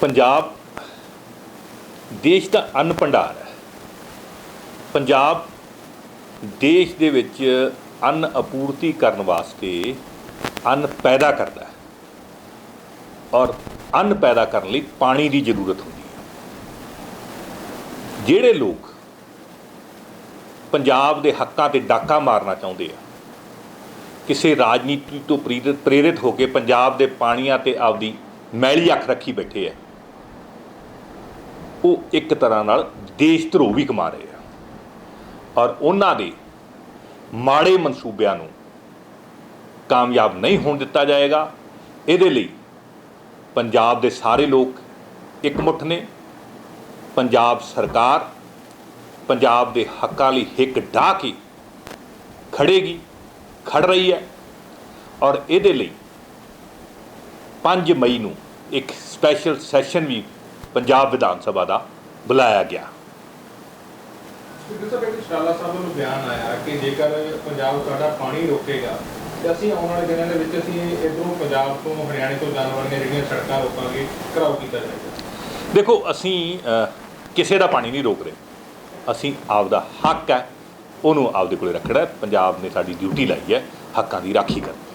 ਪੰਜਾਬ ਦੇਸ਼ ਦਾ ਅੰਨ ਭੰਡਾਰ ਹੈ। ਪੰਜਾਬ ਦੇਸ਼ ਦੇ ਵਿੱਚ ਅੰਨ ਆਪੂਰਤੀ ਕਰਨ ਵਾਸਤੇ ਅੰਨ ਪੈਦਾ ਕਰਦਾ ਹੈ। ਔਰ ਅੰਨ ਪੈਦਾ ਕਰਨ ਲਈ ਪਾਣੀ ਦੀ ਜ਼ਰੂਰਤ ਹੁੰਦੀ ਹੈ। ਜਿਹੜੇ ਲੋਕ ਪੰਜਾਬ ਦੇ ਹੱਕਾਂ ਤੇ ਡਾਕਾ ਮਾਰਨਾ ਚਾਹੁੰਦੇ ਆ, ਕਿਸੇ ਰਾਜਨੀਤੀ ਤੋਂ ਪ੍ਰੇਰਿਤ ਪ੍ਰੇਰਿਤ ਹੋ ਕੇ ਪੰਜਾਬ ਦੇ ਪਾਣੀਆਂ ਤੇ ਆਪਦੀ ਮੈਲੀ ਅੱਖ ਰੱਖੀ ਬੈਠੇ ਆ ਉਹ ਇੱਕ ਤਰ੍ਹਾਂ ਨਾਲ ਦੇਸ਼ ਧਰੋ ਵੀ ਕਮਾ ਰਹੇ ਆ। ਔਰ ਉਹਨਾਂ ਦੇ ਮਾੜੇ ਮਨਸੂਬਿਆਂ ਨੂੰ ਕਾਮਯਾਬ ਨਹੀਂ ਹੋਣ ਦਿੱਤਾ ਜਾਏਗਾ। ਇਹਦੇ ਲਈ ਪੰਜਾਬ ਦੇ ਸਾਰੇ ਲੋਕ ਇਕਮੁੱਠ ਨੇ। ਪੰਜਾਬ ਸਰਕਾਰ ਪੰਜਾਬ ਦੇ ਹੱਕਾਂ ਲਈ ਹਿੱਕ ਢਾਹ ਕੇ ਖੜੇਗੀ ਖੜ ਰਹੀ ਹੈ। ਔਰ ਇਹਦੇ ਲਈ 5 ਮਈ ਨੂੰ ਇੱਕ ਸਪੈਸ਼ਲ ਸੈਸ਼ਨ ਵੀ ਪੰਜਾਬ ਵਿਧਾਨ ਸਭਾ ਦਾ ਬੁਲਾਇਆ ਗਿਆ। ਕਿਉਂਕਿ ਸਾਹਿਬ ਇੱਕ ਸ਼ਾਲਾ ਸਾਹਿਬ ਵੱਲੋਂ ਬਿਆਨ ਆਇਆ ਕਿ ਜੇਕਰ ਪੰਜਾਬ ਸਾਡਾ ਪਾਣੀ ਰੋਕੇਗਾ ਤੇ ਅਸੀਂ ਆਉਣ ਵਾਲੇ ਦਿਨਾਂ ਦੇ ਵਿੱਚ ਅਸੀਂ ਇਧਰੋਂ ਪੰਜਾਬ ਤੋਂ ਹਰਿਆਣੇ ਤੋਂ ਜਾਣ ਵਾਲੀਆਂ ਜਿਹੜੀਆਂ ਸੜਕਾਂ ਰੋਕਾਂਗੇ ਘਰਾਓ ਕੀਤਾ ਜਾਏਗਾ। ਦੇਖੋ ਅਸੀਂ ਕਿਸੇ ਦਾ ਪਾਣੀ ਨਹੀਂ ਰੋਕ ਰਹੇ। ਅਸੀਂ ਆਪਦਾ ਹੱਕ ਹੈ ਉਹਨੂੰ ਆਪਦੇ ਕੋਲੇ ਰੱਖਣਾ ਪੰਜਾਬ ਨੇ ਸਾਡੀ ਡਿਊਟੀ ਲਾਈ ਹੈ ਹੱਕਾਂ ਦੀ ਰਾਖੀ ਕਰਨੀ।